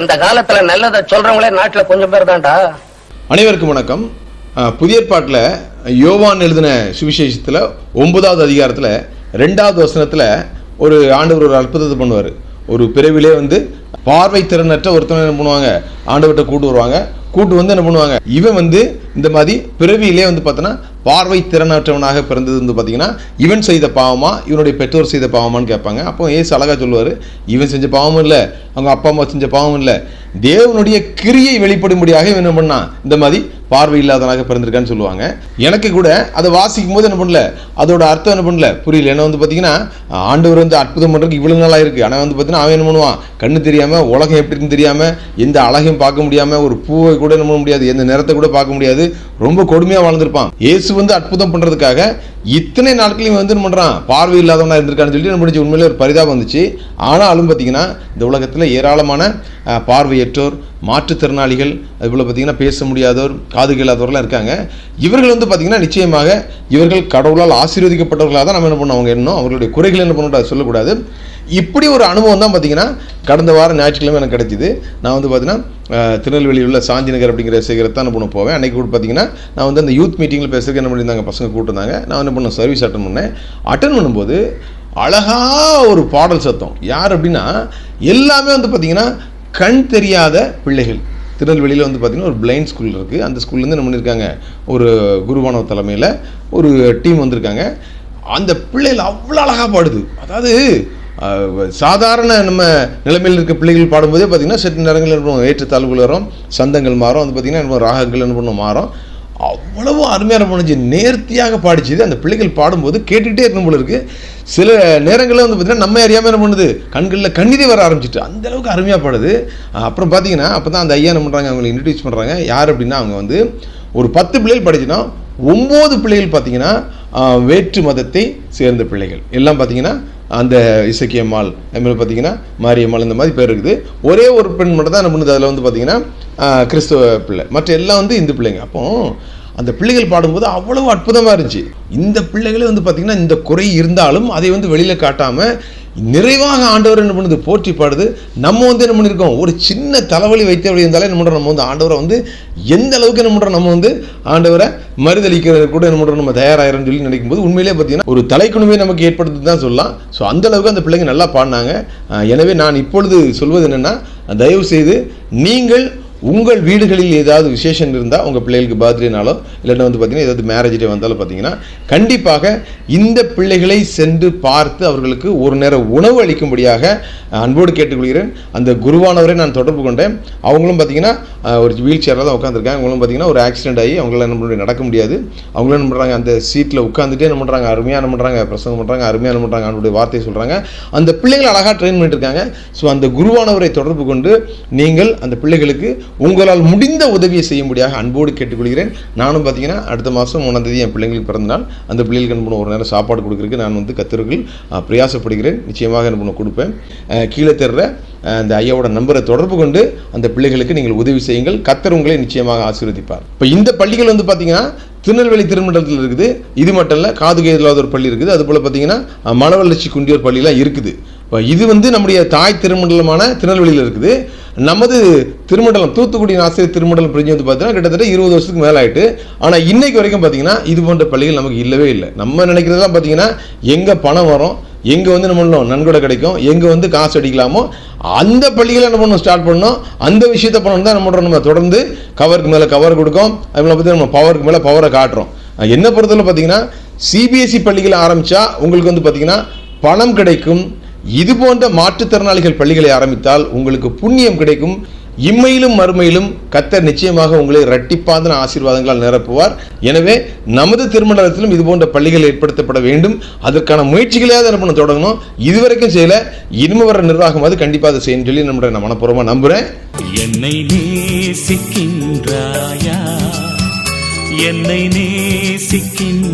இந்த காலத்துல நல்லதை சொல்றவங்களே நாட்டுல கொஞ்சம் பேர் தான்டா. அனைவருக்கும் வணக்கம். புதிய ஏற்பாட்டில் யோவான் எழுதின சுவிசேஷத்தில் ஒன்பதாவது அதிகாரத்தில் ரெண்டாவது வசனத்தில் ஒரு ஆண்டவர் ஒரு அற்புதத்தை பண்ணுவார். ஒரு பிறவிலே வந்து பார்வை திறனற்ற ஒருத்தவங்க என்ன பண்ணுவாங்க? ஆண்டவர்கிட்ட கூட்டு வருவாங்க. கூட்டு வந்து என்ன பண்ணுவாங்க? இவன் வந்து இந்த மாதிரி பிறவியிலே வந்து பார்த்தோன்னா பார்வை திறனற்றவனாக பிறந்தது வந்து பார்த்தீங்கன்னா இவன் செய்த பாவமா இவனுடைய பெற்றோர் செய்த பாவமான்னு கேட்பாங்க. அப்போ ஏசு அழகா சொல்லுவார் இவன் செஞ்ச பாவமும் இல்லை அவங்க அப்பா அம்மா செஞ்ச பாவமும் இல்லை. தேவனுடைய கிரியை வெளிப்படும்படியாக இவன் என்ன பண்ணான்? இந்த மாதிரி பார்வை இல்லாதவனாக பிறந்திருக்கான்னு சொல்லுவாங்க. எனக்கு கூட அதை வாசிக்கும் போது என்ன பண்ணல அதோட அர்த்தம் என்ன பண்ணல புரியல. ஏன்னா வந்து பார்த்தீங்கன்னா ஆண்டவர் வந்து அற்புதம் பண்ணுறதுக்கு இவ்வளோ நாளாக இருக்குது ஆனால் வந்து பார்த்தீங்கன்னா அவன் என்ன பண்ணுவான்? கண்ணு தெரியாமல் உலகம் எப்படி இருக்குன்னு தெரியாமல் எந்த அழகையும் பார்க்க முடியாமல் ஒரு பூவை கூட என்ன பண்ண முடியாது எந்த நிறத்தை கூட பார்க்க முடியாது. ரொம்ப கொடுமையாக வாழ்ந்திருப்பான். இயேசு வந்து அற்புதம் பண்ணுறதுக்காக இத்தனை நாட்களையும் வந்து என்ன பண்ணுறான் பார்வை இல்லாதவனாக இருந்திருக்கான்னு சொல்லி நம்ம உண்மையிலே ஒரு பரிதாபம் வந்துச்சு. ஆனாலும் பார்த்தீங்கன்னா இந்த உலகத்தில் ஏராளமான பார்வையற்றோர் மாற்றுத்திறனாளிகள் அதுபோல் பார்த்தீங்கன்னா பேச முடியாதோர் காது கேளாதவர்கள்லாம் இருக்காங்க. இவர்கள் வந்து பார்த்தீங்கன்னா நிச்சயமாக இவர்கள் கடவுளால் ஆசீர்வதிக்கப்பட்டவர்களாக தான் நம்ம என்ன பண்ணோம் அவங்க எண்ணம் அவர்களுடைய குறைகள் என்ன பண்ணணும்? அதை சொல்லக்கூடாது. இப்படி ஒரு அனுபவம் தான் பார்த்தீங்கன்னா கடந்த வாரம் ஞாயிற்றுக்கிழமை எனக்கு கிடைச்சிது. நான் வந்து பார்த்தீங்கன்னா திருநெல்வேலியில் உள்ள சாந்தி நகர் அப்படிங்கிற சேகரத்தை தான் பண்ண போவேன். அன்னைக்கு கூட பார்த்தீங்கன்னா நான் வந்து அந்த யூத் மீட்டிங்கில் பேசுறதுக்கு என்ன பண்ணியிருந்தாங்க பசங்க கூட்டிருந்தாங்க நான் என்ன பண்ணேன் சர்வீஸ் அட்டன் பண்ணேன். அட்டன் பண்ணும்போது அழகா ஒரு பாடல் சத்தம். யார் அப்படின்னா எல்லாமே வந்து பார்த்திங்கன்னா கண் தெரியாத பிள்ளைகள். திருநெல்வேலியில் வந்து பார்த்திங்கன்னா ஒரு பிளைண்ட் ஸ்கூல் இருக்குது அந்த ஸ்கூல்லேருந்து என்ன பண்ணியிருக்காங்க ஒரு குருவானவ தலைமையில் ஒரு டீம் வந்திருக்காங்க. அந்த பிள்ளைகள் அவ்வளோ அழகாக பாடுது. அதாவது சாதாரண நம்ம நிலைமையில் இருக்க பிள்ளைகள் பாடும்போதே பார்த்திங்கன்னா சில நேரங்கள் என்ன பண்ணுவோம்? ஏற்றத்தாழ்வுகள் வரும் சந்தங்கள் மாறும். வந்து பார்த்திங்கன்னா என்ன பண்ணுவோம், ராகங்கள் என்ன பண்ணும் மாறும். அவ்வளவு அருமையான பண்ணுச்சு நேர்த்தியாக பாடிச்சுது. அந்த பிள்ளைகள் பாடும்போது கேட்டுகிட்டே இருக்கும் போல இருக்கு. சில நேரங்களில் வந்து பார்த்தீங்கன்னா நம்ம அறியாமல் என்ன பண்ணுது? கண்களில் கண்ணீரே வர ஆரம்பிச்சிட்டு அந்த அளவுக்கு அருமையாக பாடுது. அப்புறம் பார்த்தீங்கன்னா அப்போ தான் அந்த ஐயா என்ன பண்ணுறாங்க அவங்களை இன்ட்ரடியூஸ் பண்ணுறாங்க யார் அப்படின்னா அவங்க வந்து ஒரு பத்து பிள்ளைகள் படிச்சுன்னா ஒம்பது பிள்ளைகள் பார்த்தீங்கன்னா வேற்று மதத்தை சேர்ந்த பிள்ளைகள். எல்லாம் பார்த்தீங்கன்னா அந்த இசக்கியம்மாள் அதுமாதிரி பார்த்தீங்கன்னா மாரியம்மாள் இந்த மாதிரி பேர் இருக்குது. ஒரே ஒரு பெண் மட்டும் தான் என்ன பண்ணுது? அதில் வந்து பார்த்தீங்கன்னா கிறிஸ்துவ பிள்ளை. மற்ற எல்லாம் வந்து இந்து பிள்ளைங்க. அப்போ அந்த பிள்ளைகள் பாடும்போது அவ்வளவு அற்புதமாக இருந்துச்சு. இந்த பிள்ளைகளே வந்து பார்த்திங்கன்னா இந்த குறை இருந்தாலும் அதை வந்து வெளியில் காட்டாமல் நிறைவாக ஆண்டவர் என்ன பண்ணுது? போற்றி பாடுது. நம்ம வந்து என்ன பண்ணியிருக்கோம் ஒரு சின்ன தலைவலி வைத்த வழி இருந்தாலே என்ன பண்ணுறோம் நம்ம வந்து ஆண்டவரை வந்து எந்த அளவுக்கு என்ன பண்ணுறோம் நம்ம வந்து ஆண்டவரை மறுதளிக்கிறது கூட என்ன பண்ணுறோம் நம்ம தயாராகிறோம்னு சொல்லி நினைக்கும் போது உண்மையிலே பார்த்தீங்கன்னா ஒரு தலைக்குணுமே நமக்கு ஏற்படுத்தி தான் சொல்லலாம். ஸோ அந்த அளவுக்கு அந்த பிள்ளைங்க நல்லா பாடினாங்க. எனவே நான் இப்பொழுது சொல்வது என்னென்னா தயவு செய்து நீங்கள் உங்கள் வீடுகளில் ஏதாவது விசேஷம் இருந்தால் உங்கள் பிள்ளைகளுக்கு பர்த்டேனாலோ இல்லைன்னா வந்து பார்த்தீங்கன்னா ஏதாவது மேரேஜ் டே வந்தாலும் பார்த்தீங்கன்னா கண்டிப்பாக இந்த பிள்ளைகளை சென்று பார்த்து அவர்களுக்கு ஒரு நேரம் உணவு அளிக்கும்படியாக அன்போடு கேட்டுக்கொள்கிறேன். அந்த குருவானவரை நான் தொடர்பு கொண்டேன். அவங்களும் பார்த்தீங்கன்னா ஒரு வீல் சேரில் தான் உட்காந்துருக்காங்க அவங்களும் பார்த்தீங்கன்னா ஒரு ஆக்சிடென்ட் ஆகி அவங்களாம் என்ன பண்ண நடக்க முடியாது. அவங்களும் என்ன பண்ணுறாங்க அந்த சீட்டில் உட்காந்துட்டே என்ன பண்ணுறாங்க அருமையாக என்ன பண்ணுறாங்க பிரசங்கம் பண்ணுறாங்க அருமையாக என்ன பண்ணுறாங்க அவனுடைய வார்த்தையை சொல்கிறாங்க அந்த பிள்ளைகளை அழகாக ட்ரெயின் பண்ணிட்டு இருக்காங்க. ஸோ அந்த குருவானவரை தொடர்பு கொண்டு நீங்கள் அந்த பிள்ளைகளுக்கு உங்களால் முடிந்த உதவியை செய்யும்படியாக அன்போடு கேட்டுக்கொள்கிறேன். நானும் பார்த்தீங்கன்னா அடுத்த மாதம் ஒன்றாம் தேதி என் பிள்ளைங்களுக்கு பிறந்தநாள் அந்த பிள்ளைகளுக்கு என்ன ஒரு நேரம் சாப்பாடு கொடுக்குறதுக்கு நான் வந்து கத்திரர்கள் பிரயாசப்படுகிறேன். நிச்சயமாக என்ன பண்ண கொடுப்பேன். கீழே தெரிற அந்த ஐயாவோட நம்பரை தொடர்பு கொண்டு அந்த பிள்ளைகளுக்கு நீங்கள் உதவி செய்யுங்கள். கத்தர் உங்களை நிச்சயமாக ஆசீர்வதிப்பார். இப்போ இந்த பள்ளிகள் வந்து பார்த்தீங்கன்னா திருநெல்வேலி திருமண்டலத்தில் இருக்குது. இது மட்டும் இல்லை காது இல்லாத ஒரு பள்ளி இருக்குது. அதுபோல் பார்த்தீங்கன்னா அஹ் மணவளர்ச்சி குண்டியோர் பள்ளியெலாம் இருக்குது. இப்போ இது வந்து நம்முடைய தாய் திருமண்டலமான திருநெல்வேலியில் இருக்குது. நமது திருமண்டலம் தூத்துக்குடி ஆசிரியர் திருமண்டலம் பிரிஞ்சு வந்து பார்த்தீங்கன்னா கிட்டத்தட்ட இருபது வருஷத்துக்கு மேலே ஆயிட்டு. ஆனால் இன்னைக்கு வரைக்கும் பார்த்தீங்கன்னா இது போன்ற பள்ளிகள் நமக்கு இல்லவே இல்லை. நம்ம நினைக்கிறதெல்லாம் பார்த்தீங்கன்னா எங்கே பணம் வரும் எங்கே வந்து நம்ம பண்ணணும் நன்கொடை கிடைக்கும்? எங்கே வந்து காசு அடிக்கலாமோ அந்த பள்ளிகளை என்ன பண்ணணும் ஸ்டார்ட் பண்ணணும். அந்த விஷயத்த பண்ணணும் தான் நம்ம நம்ம தொடர்ந்து கவருக்கு மேலே கவர் கொடுக்கும். அது பற்றி நம்ம பவருக்கு மேலே பவரை காட்டுறோம். என்ன பொறுத்தவரை பார்த்தீங்கன்னா சிபிஎஸ்சி பள்ளிகளை ஆரம்பித்தா உங்களுக்கு வந்து பார்த்தீங்கன்னா பணம் கிடைக்கும். இது போன்ற மாற்றுத்திறனாளிகள் பள்ளிகளை ஆரம்பித்தால் உங்களுக்கு புண்ணியம் கிடைக்கும். இம்மையிலும் மறுமையிலும் கத்தர் நிச்சயமாக உங்களை இரட்டிப்பாதன ஆசீர்வாதங்களால் நிரப்புவார். எனவே நமது திருமண்டலத்திலும் இதுபோன்ற பள்ளிகள் ஏற்படுத்தப்பட வேண்டும். அதற்கான முயற்சிகளையாவது என்ன பண்ண தொடங்கணும். இதுவரைக்கும் செய்யல. இனிமே வர நிர்வாகம் அது கண்டிப்பாக அதை செய்யும் சொல்லி நம்முடைய நான் மனப்பூர்வமாக நம்புகிறேன் என்னை நேசிக்கின்றாயா? என்னை நேசிக்கின்ற